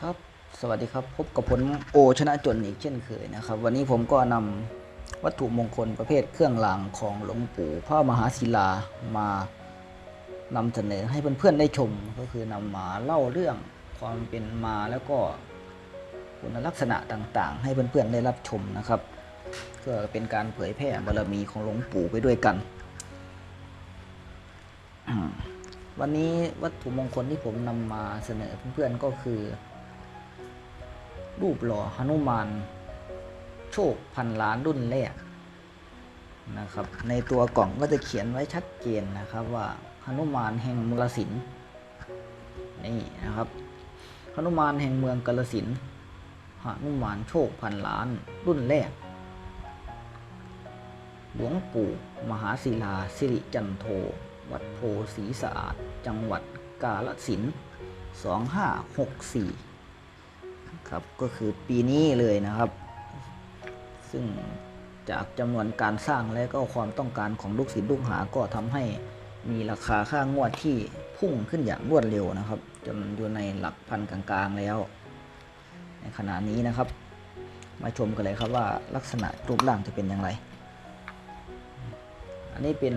ครับ สวัสดีครับ พบกับผมโอชนะจนอีกเช่นเคยนะครับ วันนี้ผมก็นำวัตถุมงคลประเภทเครื่องรางของหลวงปู่พระมหาศิลามานำเสนอให้เพื่อนๆได้ชม ก็คือนำมาเล่าเรื่องความเป็นมาแล้วก็คุณลักษณะต่างๆ ให้เพื่อนๆได้รับชมนะครับ เพื่อเป็นการเผยแผ่บารมีของหลวงปู่ไปด้วยกัน วันนี้วัตถุมงคลที่ผมนำมาเสนอเพื่อนๆก็คือ รูปหล่อหนุมาน โชคพันล้านรุ่นแรกนะครับ ในตัวกล่องก็จะเขียนไว้ชัดเจนนะครับว่าหนุมานแห่งมรสินนี่นะครับหนุมานแห่งเมืองกาลสินหนุมานโชคพันล้านรุ่นแรก หลวงปู่มหาศิลาสิริจันโท วัดโพศรีสะอาด จังหวัดกาฬสิน 2564 ครับก็คือปีนี้เลยนะครับ ซึ่งจากจำนวนการสร้างและก็ความต้องการของลูกศิษย์ลูกหาก็ทำให้มีราคาค่างวดที่พุ่งขึ้นอย่างรวดเร็วนะครับ จนอยู่ในหลักพันกลางๆแล้ว ในขณะนี้นะครับ มาชมกันเลยครับว่าลักษณะรูปร่างจะเป็นอย่างไร อันนี้เป็น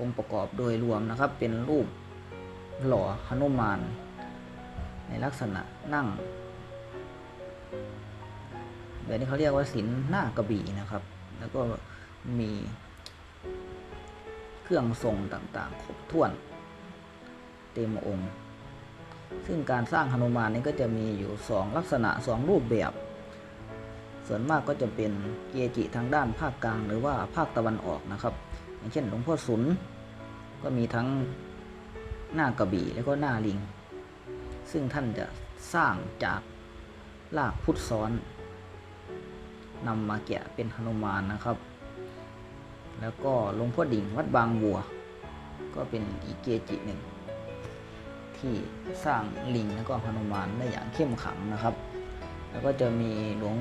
องค์ประกอบโดยรวมนะครับเป็นรูป หล่อหนุมาน ในลักษณะนั่งแบบนี้เขาเรียกว่าศิลหน้ากระบี่นะครับ แล้วก็มีเครื่องทรงต่างๆ ครบถ้วน เต็มองค์ ซึ่งการสร้างหนุมานนี้ก็จะมีอยู่ 2 ลักษณะ 2 รูปแบบ ส่วนมากก็จะเป็นเกจิทางด้านภาคกลางหรือว่าภาคตะวันออกนะครับ อย่างเช่นหลวงพ่อสุนก็มีทั้ง หน้ากระบี่แล้วก็หน้าลิง ซึ่งท่านจะสร้างจากลากพุทธซ้อนนำมาแกะเป็นหนุมานนะครับ แล้วก็หลวงพ่อดิ่งวัดบางบัว ก็เป็นอีกเกจิหนึ่ง ที่สร้างลิงแล้วก็หนุมานได้อย่างเข้มขังนะครับ แล้วก็จะมีหลวง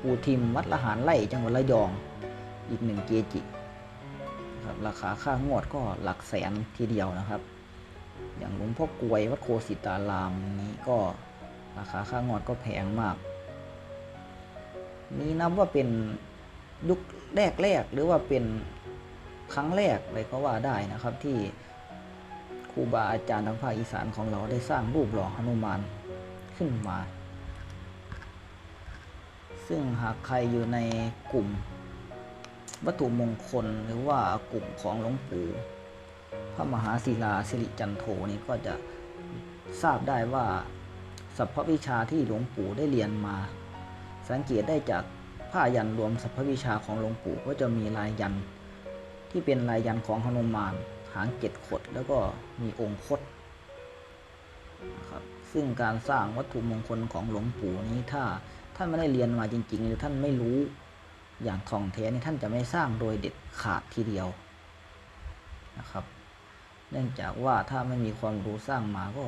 ปู่ทิมวัดละหารไร่จังหวัดระยอง อีกหนึ่งเกจิ ครับ ราคาค่างวดก็หลักแสนทีเดียวนะครับ อย่างหลวงพ่อกวยวัดโคสิตารามนี้ก็ราคาค่างวดก็แพงมาก นี้นับว่าเป็นยุคแรกๆหรือว่าเป็นครั้งแรกเลยก็ว่าได้นะครับที่ครูบาอาจารย์ทางภาคอีสานของเราได้สร้างรูปหล่อหนุมานขึ้นมา ซึ่งหากใครอยู่ในกลุ่ม วัตถุมงคลหรือว่ากลุ่มของหลวงปู่พระมหาศิลาสิริจันโทนี่ก็จะทราบได้ว่าสัพพวิชาที่หลวงปู่ได้เรียนมา สังเกตได้จากผ้ายันรวมสัพพวิชาของหลวงปู่ก็จะมีลายยันที่เป็นลายยันของหนุมานหางเกตขดแล้วก็มีองค์คดนะครับซึ่งการสร้างวัตถุมงคลของหลวงปู่นี้ถ้าท่านไม่ได้เรียนมาจริงๆ หรือท่านไม่รู้ อย่างทองแท้นี่ท่านจะไม่สร้างโดยเด็ดขาดทีเดียวนะครับ เนื่องจากว่าถ้าไม่มีความรู้สร้างมาก็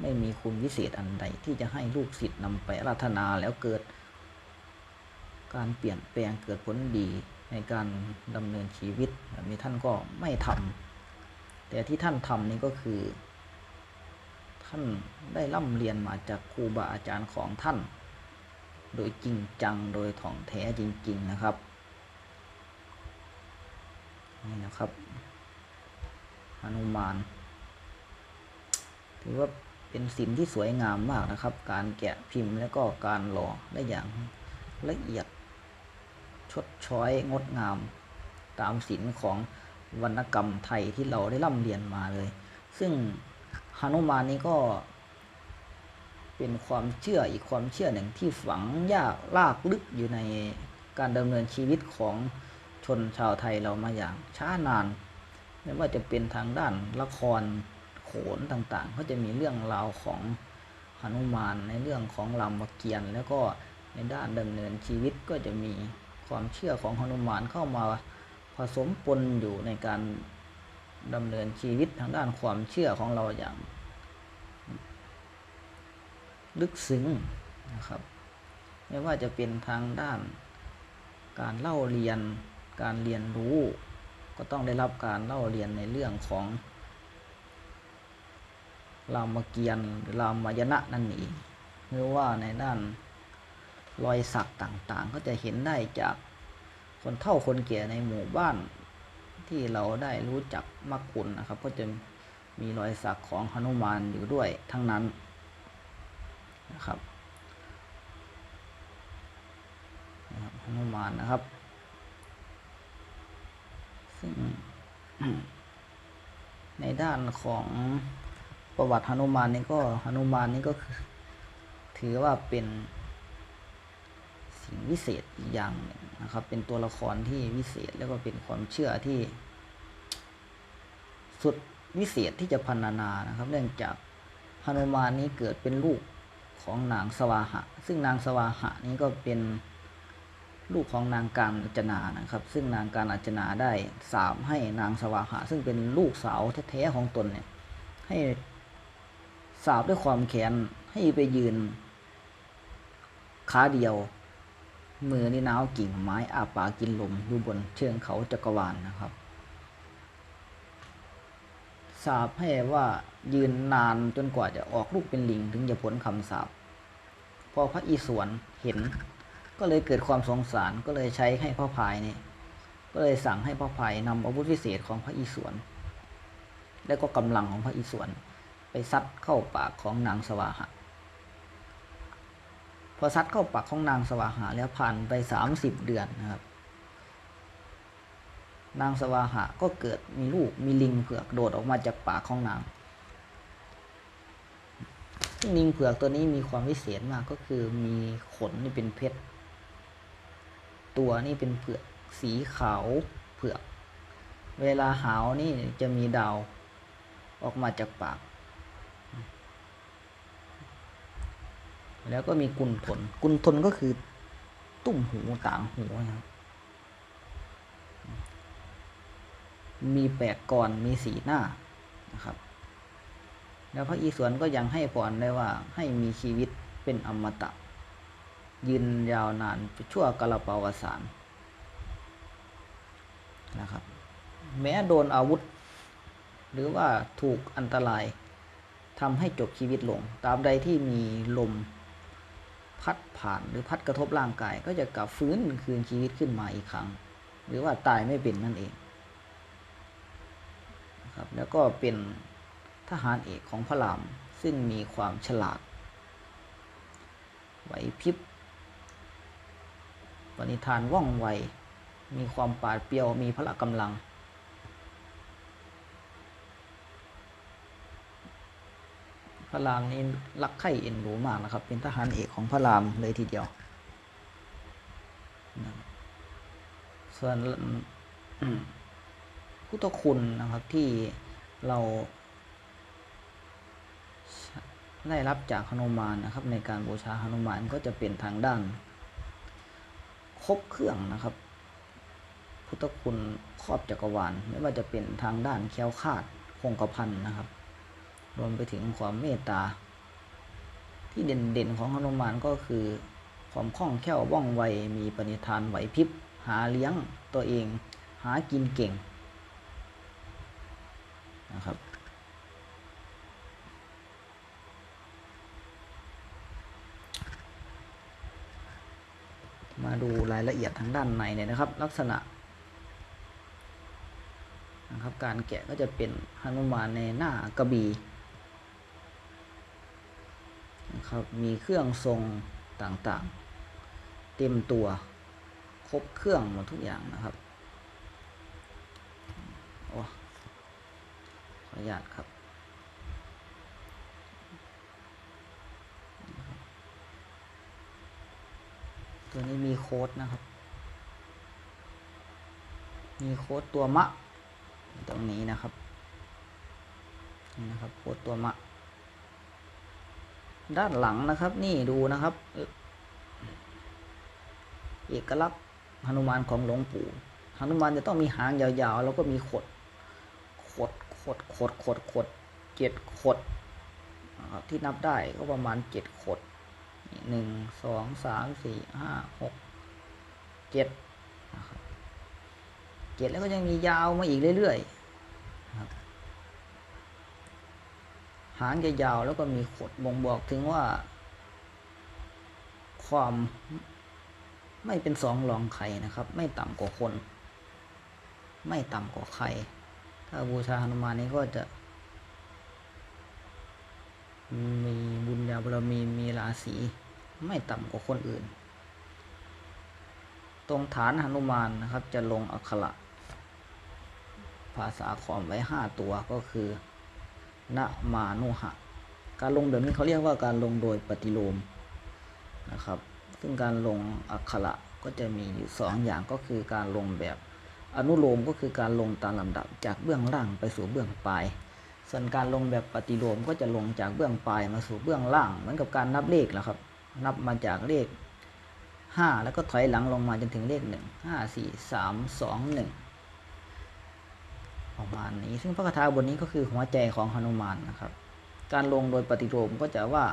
ไม่มีคุณวิเศษอันใดที่จะให้ลูกศิษย์นำไปราธนาแล้วเกิด การเปลี่ยนแปลงเกิดผลดีในการดำเนินชีวิตแบบนี้ท่านก็ไม่ทำแต่ที่ท่านทำนี่ก็คือ ท่านได้ร่ำเรียนมาจากครูบาอาจารย์ของท่าน โดยจริงจังโดยถ่องแท้จริง ๆนะครับ นี่นะครับหนุมานถือว่าเป็นศิลป์ที่สวยงามมากนะครับ การแกะพิมพ์และก็การหล่อได้อย่างละเอียดชดช้อยงดงาม ตามศิลป์ของวรรณกรรมไทยที่เราได้ร่ำเรียนมาเลย ซึ่งหนุมานนี้ก็ เป็นความเชื่ออีกความเชื่อหนึ่งที่ฝังยากลากลึกอยู่ในการดำเนินชีวิตของชนชาวไทยเรามาอย่างช้านานไม่ว่าจะเป็นทางด้านละครโขนต่างๆ ก็จะมีเรื่องราวของหนุมานในเรื่องของรามเกียรติ์แล้วก็ในด้านดำเนินชีวิตก็จะมีความเชื่อของหนุมานเข้ามาผสมปนอยู่ในการดำเนินชีวิตทางด้านความเชื่อของเราอย่าง ลึกซึ้งนะครับ ไม่ว่าจะเป็นทางด้าน การเล่าเรียน การเรียนรู้ ก็ต้องได้รับการเล่าเรียนในเรื่องของรามเกียรติ์หรือรามายณะนั่นเองหรือว่าในด้านรอยสักต่างๆ ก็จะเห็นได้จากคนเฒ่าคนแก่ในหมู่บ้านที่เราได้รู้จักมักคุณนะครับ ก็จะมีรอยสักของหนุมานอยู่ด้วยทั้งนั้น นะครับนะครับหนุมานนะครับ ซึ่งในด้านของประวัติหนุมานนี่ก็หนุมานนี่ก็คือ ถือว่าเป็นสิ่งวิเศษอีกอย่างหนึ่งนะครับ เป็นตัวละครที่วิเศษแล้วก็เป็นความเชื่อที่ สุดวิเศษที่จะพันนานะครับ เนื่องจากหนุมานนี้เกิดเป็นลูก ของนางสวาหะ ซึ่งนางสวาหะนี้ก็เป็นลูกของนางการอัจนานะครับ ซึ่งนางการอัจนาได้สาบให้นางสวาหะ ซึ่งเป็นลูกสาวแท้ๆของตนเนี่ยให้สาบด้วยความแค้นให้ไปยืนขาเดียว มือนี่น้าวกิ่งไม้อาปากกินลมอยู่บนเชิงเขาจักรวาลนะครับ สาบให้ว่ายืนนานจนกว่าจะออกลูกเป็นลิงถึงจะพ้นคำสาบพอพระอิศวรเห็น ก็เลยเกิดความสงสารก็เลยใช้ให้พระพายนี่ก็เลยสั่งให้พระพายนำอาวุธพิเศษของพระอิศวรและก็กำลังของพระอิศวรไปซัดเข้าปากของนางสวาหะ พอซัดเข้าปากของนางสวาหะแล้วผ่านไปสามสิบเดือนนะครับ นางสวาหะก็เกิดมีลูกมีลิงเผือกโดดออกมาจากปากของนางซึ่งลิงเผือกตัวนี้มีความวิเศษมากก็คือมีขนนี่เป็นเพชร ตัวนี่เป็นเผือกสีขาวเผือก เวลาหาวนี่จะมีดาวออกมาจากปาก แล้วก็มีกุนทน กุนทนก็คือตุ้มหูต่างหูนะครับ มีแปดกรมีสีหน้านะครับ แล้วพระอีสวนก็ยังให้พรได้ว่าให้มีชีวิตเป็นอมตะ ยืนยาวนานชั่วกาลปาวสารนะครับ แม้โดนอาวุธ หรือว่าถูกอันตรายทำให้จบชีวิตลง ตามใดที่มีลมพัดผ่านหรือพัดกระทบร่างกาย ก็จะกลับฟื้นคืนชีวิตขึ้นมาอีกครั้ง หรือว่าตายไม่เป็นนั่นเอง ครับแล้วก็เป็นทหารเอกของพระราม ซึ่งมีความฉลาด ไหวพริบปณิธานว่องไว มีความปาดเปรียว มีพละกำลัง พระรามนี้รักใคร่เอ็นดูมากนะครับ เป็นทหารเอกของพระรามเลยทีเดียว ส่วน พุทธคุณนะครับที่เราได้รับจากหนุมานนะครับ ในการบูชาหนุมานก็จะเป็นทางด้าน ครบเครื่องนะครับ พุทธคุณครอบจักรวาลไม่ว่าจะเป็นทางด้านแค้วคาดคงกระพันนะครับ รวมไปถึงความเมตตา ที่เด่นๆของหนุมานก็คือ ความคล่องแคล่วว่องไวมีปณิธานไหวพริบหาเลี้ยงตัวเอง หากินเก่ง นะครับ มาดูรายละเอียดทางด้านในเนี่ยนะครับ ลักษณะนะครับการแกะก็จะเป็นหนุมานในหน้ากระบี่นะครับมีเครื่องทรงต่างๆ เต็มตัว ครบเครื่องหมดทุกอย่างนะครับโอ้ขออ นุญาตครับ ตัวนี้มีโค้ดนะครับ มีโค้ดตัวมะ ตรงนี้นะครับนี่นะครับโค้ดตัวมะ ด้านหลังนะครับนี่ดูนะครับ เอกลักษณ์หนุมานของหลวงปู่หนุมานจะต้องมีหางยาวๆ แล้วก็มีขด ขดขดขดขดเจ็ดขดที่นับได้ก็ประมาณเจ็ดขดหนึ่งสองสามสี่ห้าหกเจ็ดนะครับเจ็ดแล้วก็ยังมียาวมาอีกเรื่อยๆหางจะยาวแล้วก็มีขดบ่งบอกถึงว่า ความไม่เป็นสองรองใครนะครับ ไม่ต่ำกว่าคน ไม่ต่ำกว่าใคร ถ้าบูชาหนุมานนี้ก็จะมีบุญญาบารมีมีราศีไม่ต่ำกว่าคนอื่น ตรงฐานหนุมานนะครับ จะลงอักขระภาษาขอมไว้ห้าตัวก็คือนะมานุหะ การลงแบบนี้เขาเรียกว่าการลงโดยปฏิโลมนะครับ ซึ่งการลงอักขระก็จะมีอยู่สองอย่างก็คือการลงแบบ อนุโลมก็คือการลงตามลำดับจากเบื้องล่างไปสู่เบื้องปลาย ส่วนการลงแบบปฏิโลมก็จะลงจากเบื้องปลายมาสู่เบื้องล่าง เหมือนกับการนับเลขแหละครับ นับมาจากเลขห้าแล้วก็ถอยหลังลงมาจนถึงเลขหนึ่งห้าสี่สามสองหนึ่งประมาณนี้ ซึ่งพระคาถาบทนี้ก็คือหัวใจของหนุมานนะครับ การลงโดยปฏิโลมก็จะว่า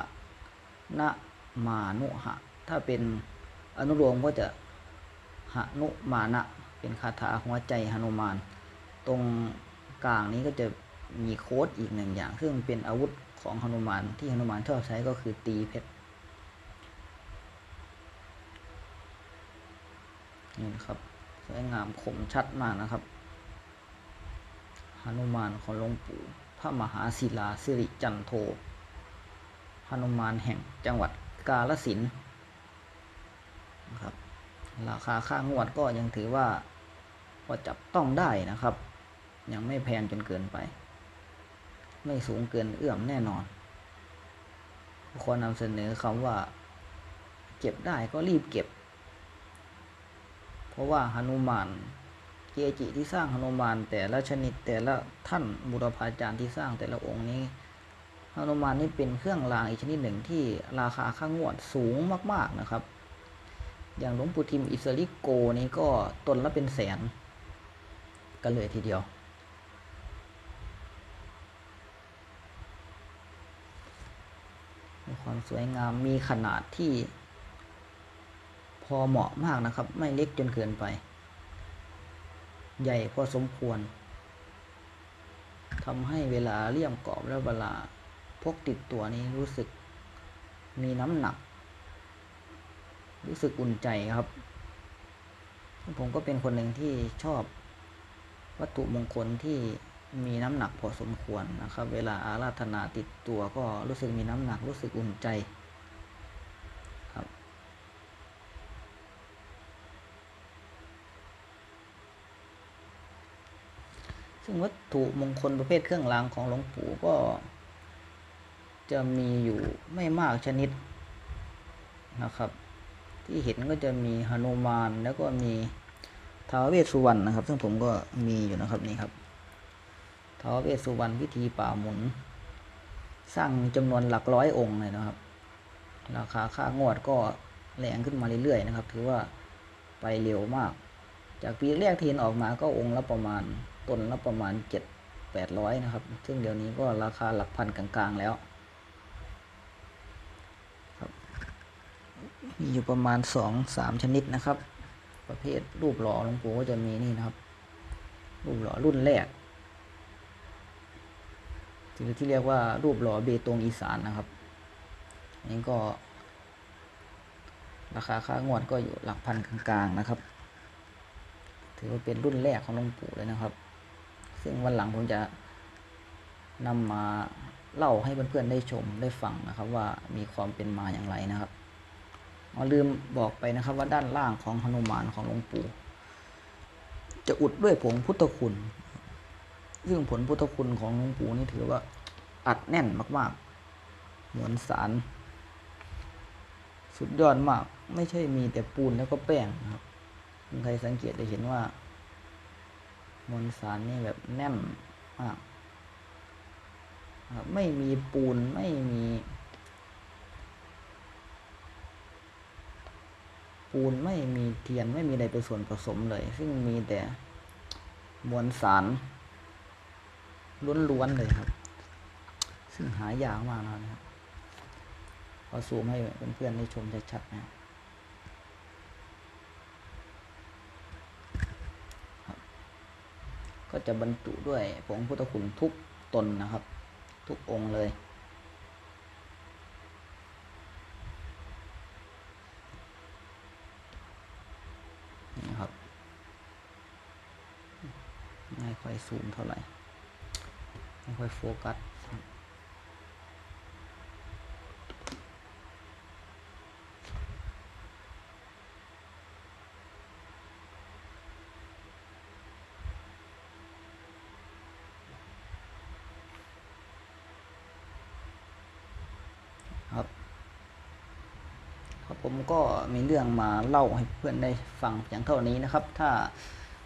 นะมานุหะ ถ้าเป็นอนุโลมก็จะหนุมานะ เป็นคาถาหัวใจหนุมาน ตรงกลางนี้ก็จะมีโค้ดอีกหนึ่งอย่าง ซึ่งเป็นอาวุธของหนุมานที่หนุมานชอบใช้ก็คือตีเพชรนี่นะครับสวยงามคมชัดมากนะครับหนุมานของหลวงปู่พระมหาศิลาสิริจันโทหนุมานแห่งจังหวัดกาลสินนะครับ ราคาค่างวดก็ยังถือว่าพอจับต้องได้นะครับ ยังไม่แพงจนเกินไป ไม่สูงเกินเอื้อมแน่นอนขอนำเสนอคำว่า เก็บได้ก็รีบเก็บ เพราะว่าหนุมานเกจิที่สร้างหนุมานแต่ละชนิดแต่ละท่านบุรพาจารย์ที่สร้างแต่ละองค์นี้หนุมานนี่เป็นเครื่องรางอีกชนิดหนึ่งที่ราคาค่างวดสูงมาก ๆนะครับ อย่างหลวงปู่ทิมอิสริโกนี้ก็ตนละเป็นแสนกันเลยทีเดียว มีความสวยงามมีขนาดที่ พอเหมาะมากนะครับ ไม่เล็กจนเกินไป ใหญ่พอสมควรทำให้เวลาเลี่ยมกรอบแล้วเวลาพกติดตัวนี้รู้สึกมีน้ำหนัก รู้สึกอุ่นใจครับ ผมก็เป็นคนหนึ่งที่ชอบวัตถุมงคลที่มีน้ำหนักพอสมควรนะครับ เวลาอาราธนาติดตัวก็รู้สึกมีน้ำหนักรู้สึกอุ่นใจครับ ซึ่งวัตถุมงคลประเภทเครื่องรางของหลวงปู่ก็ จะมีอยู่ไม่มากชนิดนะครับ ที่เห็นก็จะมีหนุมานแล้วก็มีท้าวเวสสุวรรณนะครับ ซึ่งผมก็มีอยู่นะครับนี่ครับท้าวเวสสุวรรณพิธีป่าหมุน สร้างจำนวนหลักร้อยองค์เลยนะครับ ราคาค่างวดก็แรงขึ้นมาเรื่อยๆนะครับ ถือว่าไปเร็วมาก จากปีแรกที่เห็นออกมาก็องค์ละประมาณต้นละประมาณเจ็ดแปดร้อยนะครับ ซึ่งเดี๋ยวนี้ก็ราคาหลักพันกลางๆแล้ว มีอยู่ประมาณสองสามชนิดนะครับ ประเภทรูปหล่อหลวงปู่ก็จะมีนี่นะครับ รูปหล่อรุ่นแรกหรือที่เรียกว่ารูปหล่อเบตงอีสานนะครับอันนี้ก็ ราคาค่างวดก็อยู่หลักพันกลางๆนะครับ ถือว่าเป็นรุ่นแรกของหลวงปู่เลยนะครับ ซึ่งวันหลังผมจะนำมาเล่าให้เพื่อนๆได้ชมได้ฟังนะครับ ว่ามีความเป็นมาอย่างไรนะครับ อ๋อลืมบอกไปนะครับว่าด้านล่างของหนุมานของหลวงปู่ จะอุดด้วยผงพุทธคุณ ซึ่งผลพุทธคุณของหลวงปู่นี่ถือว่าอัดแน่นมากๆมวลสาร สุดยอดมาก ไม่ใช่มีแต่ปูนแล้วก็แป้งครับใครสังเกตจะเห็นว่ามวลสารนี่แบบแน่นมากไม่มีปูนไม่มี ปูนไม่มีเทียนไม่มีอะไรเป็นส่วนผสมเลย ซึ่งมีแต่มวลสารล้วนๆเลยครับ ซึ่งหายากมากนะครับขอซูมให้เพื่อนๆได้ชมชัดๆนะครับก็จะบรรจุด้วยผงพุทธคุณทุกตนนะครับ ทุกองค์เลยซูมเท่าไหร่ ไม่ค่อย โฟกัสครับครับผมก็มีเรื่องมาเล่าให้เพื่อนได้ฟังอย่างเท่านี้นะครับ ถ้า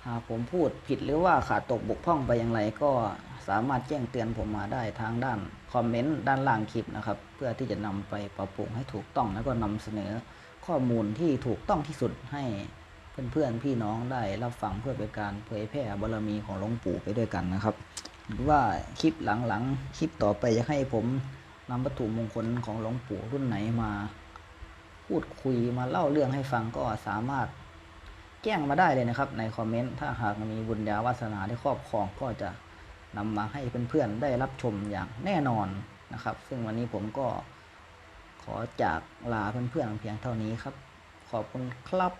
หากผมพูดผิดหรือว่าขาดตกบกพร่องไปอย่างไรก็ สามารถแจ้งเตือนผมมาได้ทางด้านคอมเมนต์ด้านล่างคลิปนะครับ เพื่อที่จะนำไปปรับปรุงให้ถูกต้องแล้วก็นำเสนอข้อมูลที่ถูกต้องที่สุดให้เพื่อนๆพี่น้องได้รับฟังเพื่อเป็นการเผยแพร่บารมีของหลวงปู่ไปด้วยกันนะครับ หรือว่าคลิปหลังๆคลิปต่อไปอยากให้ผมนำวัตถุมงคลของหลวงปู่รุ่นไหนมาพูดคุยมาเล่าเรื่องให้ฟังก็สามารถแจ้งมาได้เลยนะครับในคอมเมนต์ถ้าหากมีบุญญาวาสนาได้ครอบครองก็จะ นำมาให้เพื่อนๆได้รับชมอย่างแน่นอนนะครับ ซึ่งวันนี้ผมก็ขอจากลาเพื่อนๆเพียงเท่านี้ครับ ขอบคุณครับ